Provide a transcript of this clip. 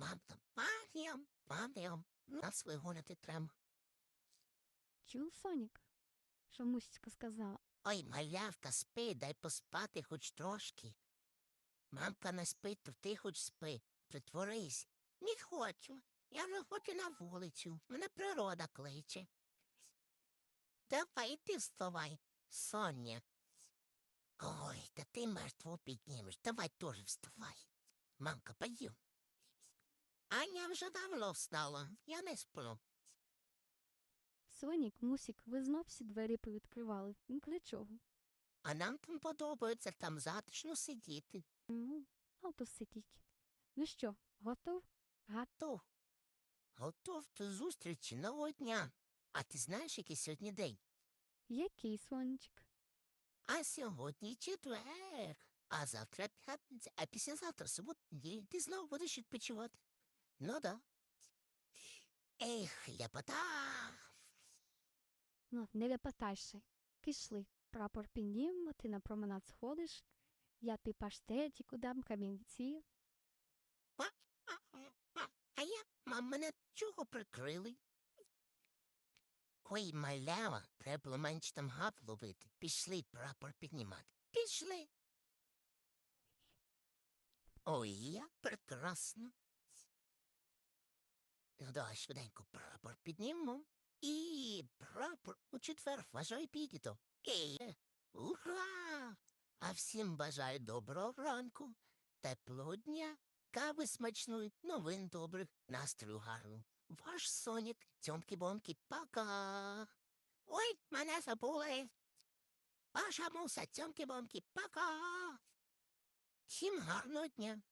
Мамка, падаємо, падаємо. Нас вигоняти треба. Чув Сонік, що мусічка сказала. Ой, малявка, спи, дай поспати хоч трошки. Мамка не спить, то ти хоч спи. Притворись. Не хочу. Я не хочу на вулицю. Мене природа кличе. Давай ти вставай, Соня. Ой, та ти мертву піднімеш. Давай теж вставай. Мамка, пойдем. Аня вже давно встала. Я не сплю. Сонік, Мусік, ви знов всі двері повідкривали. Ну, для чого? А нам там подобається там затишно сидіти. Ну, а сидіть. Ну що, готов? Готов. Готов до зустрічі нового дня. А ти знаєш, який сьогодні день? Який сонечок? А сьогодні четвер. А завтра п'ятниця, а післязавтра субота. Ти знову будеш відпочивати. Ну да. Ех, ляпота. Ну, не випитайся. Пішли. Прапор піднімемо, ти на променад сходиш. Я ти паштетіку дам камінці. А я, мам, мене чого прикрили? Ой, малява, треба було менше там гав ловити. Пішли прапор піднімати. Пішли. Ой, як прекрасно. Давай швиденько прапор піднімемо. І прапор у четвер вважаю підіто. І ура! А всім бажаю доброго ранку, теплого дня, кави смачної, новин добрих, настрою гарного. Ваш сонік, цьомки-бомки, пока. Ой, мене забули. Ваша муса, цьомки-бомки, пока. Всім гарного дня.